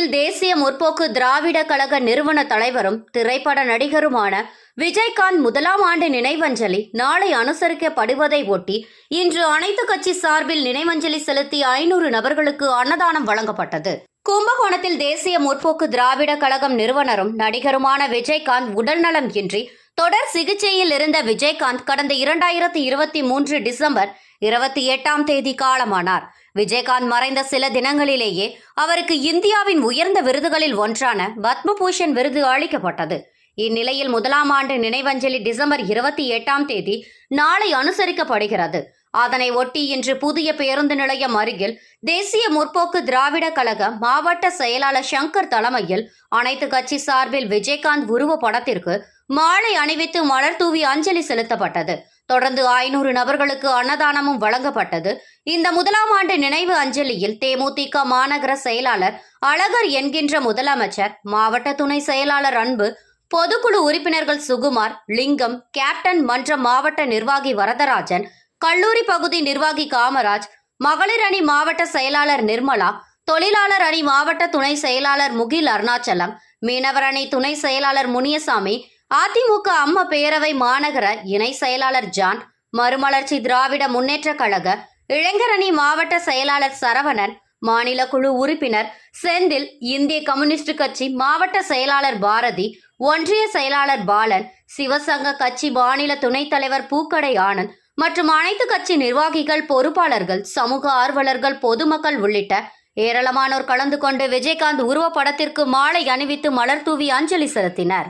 தமிழகத்தில் தேசிய முற்போக்கு திராவிட கழக நிறுவன தலைவரும் திரைப்பட நடிகருமான விஜயகாந்த் முதலாம் ஆண்டு நினைவஞ்சலி நாளை அனுசரிக்கப்படுவதை ஒட்டி இன்று அனைத்து கட்சி சார்பில் நினைவஞ்சலி செலுத்தி ஐநூறு நபர்களுக்கு அன்னதானம் வழங்கப்பட்டது. கும்பகோணத்தில் தேசிய முற்போக்கு திராவிட கழகம் நிறுவனரும் நடிகருமான விஜயகாந்த் உடல்நலம் இன்றி தொடர் சிகிச்சையில் இருந்த விஜயகாந்த் கடந்த இரண்டாயிரத்தி இருபத்தி மூன்று டிசம்பர் இருபத்தி எட்டாம் தேதி காலமானார். விஜயகாந்த் மறைந்த சில தினங்களிலேயே அவருக்கு இந்தியாவின் உயர்ந்த விருதுகளில் ஒன்றான பத்மபூஷன் விருது அளிக்கப்பட்டது. இந்நிலையில் முதலாம் ஆண்டு நினைவஞ்சலி டிசம்பர் இருபத்தி எட்டாம் தேதி நாளை அனுசரிக்கப்படுகிறது. அதனை ஒட்டி இன்று புதிய பேருந்து நிலையம் அருகில் தேசிய முற்போக்கு திராவிட கழக மாவட்ட செயலாளர் சங்கர் தலைமையில் அனைத்து கட்சி சார்பில் விஜயகாந்த் உருவ படத்திற்கு மாலை அணிவித்து மலர் தூவி அஞ்சலி செலுத்தப்பட்டது. தொடர்ந்து ஐநூறு நபர்களுக்கு அன்னதானமும் வழங்கப்பட்டது. இந்த முதலாம் ஆண்டு நினைவு அஞ்சலியில் தேமுதிக மாநகர செயலாளர் அழகர் என்கின்ற முதலமைச்சர் மாவட்ட துணை செயலாளர் அன்பு பொதுக்குழு உறுப்பினர்கள் சுகுமார் லிங்கம் கேப்டன் மன்ற மாவட்ட நிர்வாகி வரதராஜன் கல்லூரி பகுதி நிர்வாகி காமராஜ் மகளிர் அணி மாவட்ட செயலாளர் நிர்மலா தொழிலாளர் அணி மாவட்ட துணை செயலாளர் முகில் அருணாச்சலம் மீனவர் அணி துணை செயலாளர் முனியசாமி அதிமுக அம்ம பேரவை மாநகர இணை செயலாளர் ஜான் மறுமலர்ச்சி திராவிட முன்னேற்ற கழக இளைஞரணி மாவட்ட செயலாளர் சரவணன் மாநில குழு உறுப்பினர் செந்தில் இந்திய கம்யூனிஸ்ட் கட்சி மாவட்ட செயலாளர் பாரதி ஒன்றிய செயலாளர் பாலன் சிவசங்க கட்சி மாநில துணைத் தலைவர் பூக்கடை ஆனந்த் மற்றும் அனைத்து கட்சி நிர்வாகிகள் பொறுப்பாளர்கள் சமூக ஆர்வலர்கள் பொதுமக்கள் உள்ளிட்ட ஏராளமானோர் கலந்து கொண்டு விஜயகாந்த் உருவப்படத்திற்கு மாலை அணிவித்து மலர் தூவி அஞ்சலி செலுத்தினர்.